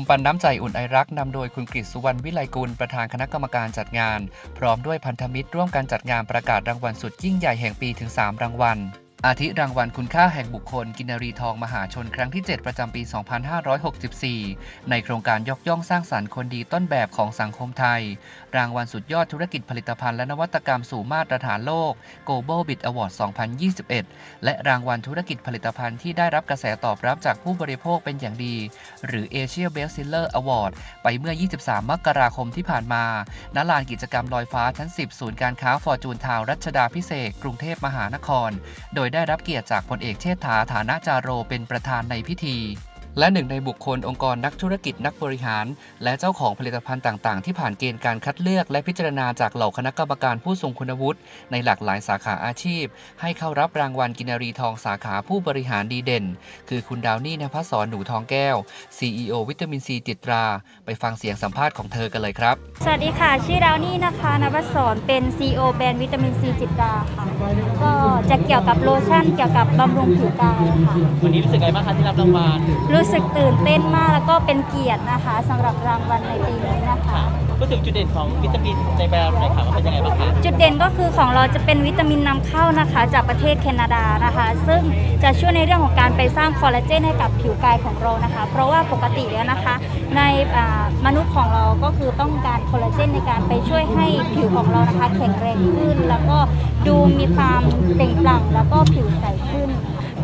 มปันน้ำใจอุ่นไอรักนำโดยคุณกฤษสุวรรณวิไลกุลประธานคณะกรรมการจัดงาน พร้อมด้วยพันธมิตรร่วมกันจัดงานประกาศรางวัลสุดยิ่งใหญ่แห่งปีถึง 3 รางวัล อาทิรางวัลคุณค่าแห่งบุคคลกินรีทองมหาชนครั้งที่ 7 ประจำปี 2564 ในโครงการยกย่องสร้างสรรค์คนดีต้นแบบของสังคมไทย รางวัลสุดยอดธุรกิจผลิตภัณฑ์และนวัตกรรมสู่มาตรฐานโลก Global Bit Award 2021 และรางวัลธุรกิจผลิตภัณฑ์ที่ได้รับกระแสตอบรับจากผู้บริโภคเป็นอย่างดี หรือ Asia Best Seller Award ไปเมื่อ 23 มกราคมที่ผ่านมา ณ ลานกิจกรรมลอยฟ้าชั้น 10 ศูนย์การค้าฟอร์จูนทาวรัชดาพิเศษกรุงเทพมหานคร โดยได้รับเกียรติจากพลเอกเชษฐาฐานะจาโรเป็นประธานในพิธี และหนึ่งในบุคคลองค์กรนักธุรกิจนักบริหาร และเจ้าของผลิตภัณฑ์ต่าง ๆ ที่ผ่านเกณฑ์การคัดเลือก และพิจารณาจากเหล่าคณะกรรมการผู้ทรงคุณวุฒิในหลากหลายสาขาอาชีพ ให้เข้ารับรางวัลกินรีทองสาขาผู้บริหารดีเด่น คือคุณดาวนี่นภัสสรหนูทองแก้ว CEO วิตามินซีจิตรา ไปฟังเสียงสัมภาษณ์ของเธอกันเลยครับ สวัสดีค่ะ ชื่อดาวนี่นะคะนภัสสรเป็น CEO แบรนด์วิตามินซีจิตราค่ะก็จะเกี่ยวกับโลชั่นเกี่ยวกับบำรุงผิวกายค่ะวันนี้รู้สึกไงบ้างคะที่รับรางวัลรู้สึกตื่นเต้นมากแล้วก็เป็นเกียรตินะคะสำหรับรางวัลในปีนี้นะคะ พูดถึงจุดเด่นของวิตามินในแบรนด์หน่อยค่ะว่าเป็นยังไงบ้างคะจุดเด่นก็คือของเราจะเป็นวิตามินนำเข้านะคะ จากประเทศแคนาดานะคะ ซึ่งจะช่วยในเรื่องของการไปสร้างคอลลาเจนให้กับผิวกายของเรานะคะ เพราะว่าปกติแล้วนะคะ ในอ่ามนุษย์ของเราก็คือต้องการคอลลาเจนในการไปช่วยให้ผิวของเรานะคะ แข็งแรงขึ้น แล้วก็ดูมีความเปล่งปลั่งแล้วก็ผิวใสขึ้น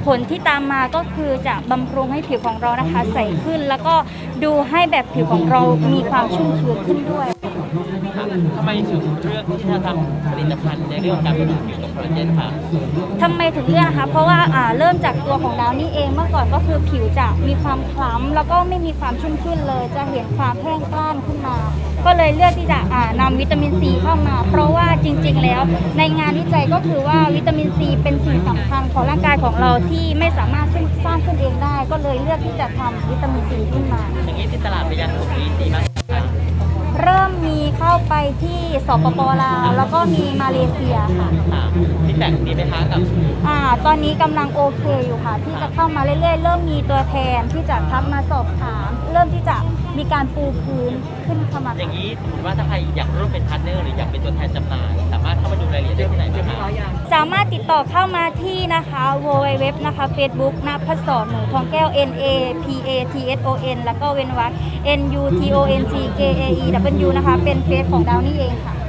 ผลที่ตามมาก็คือจะบำรุงให้ผิวของเรานะคะ ใสขึ้น แล้วก็ดูให้แบบผิวของเรามีความชุ่มชื้นขึ้นด้วย ทำไมถึงเลือกที่จะทำผลิตภัณฑ์ในเรื่องของการบำรุงผิวกับคอลลาเจนค่ะทำไมถึงเลือกนะคะ เพราะว่าอ่าเริ่มจากตัวของดาวนี่เองเมื่อก่อนก็คือผิวจะมีความคล้ำแล้วก็ไม่มีความชุ่มชื่นเลย จะเห็นความแห้งกร้านขึ้นมา ก็เลยเลือกที่จะอ่านำวิตามินซีเข้ามา เพราะว่าจริง ๆ แล้ว ในงานวิจัยก็คือว่าวิตามินซีเป็นสิ่งสำคัญของร่างกายของเราที่ไม่สามารถสร้างขึ้นเองได้ ก็เลยเลือกที่จะทำวิตามินซีขึ้นมา อย่างนี้ที่ตลาดไปยังถูกดีดีมากค่ะเริ่มมีเข้าไปที่สปปลาวแล้วก็มีมาเลเซียค่ะค่ะฟีดแบ็กดีไหมคะกับอ่าตอนนี้กำลังโอเคอยู่ค่ะ ที่จะเข้ามาเรื่อยๆ เริ่มมีตัวแทนที่จะทักมาสอบถาม เริ่มที่จะมีการปูพื้นขึ้นเข้ามาอย่างนี้สมมติว่าถ้าใครอยากร่วมเป็นพาร์ทเนอร์หรืออยากเป็นตัวแทนจำหน่าย สามารถเข้ามาดู สามารถติดต่อเข้ามาที่นะคะ www นะคะ Facebook นภัสสรหนูทองแก้ว N A P A T S O N แล้วก็เว้นวรรค N U T O N C K A E W นะคะ เป็นเฟซของดาวนี่เองค่ะ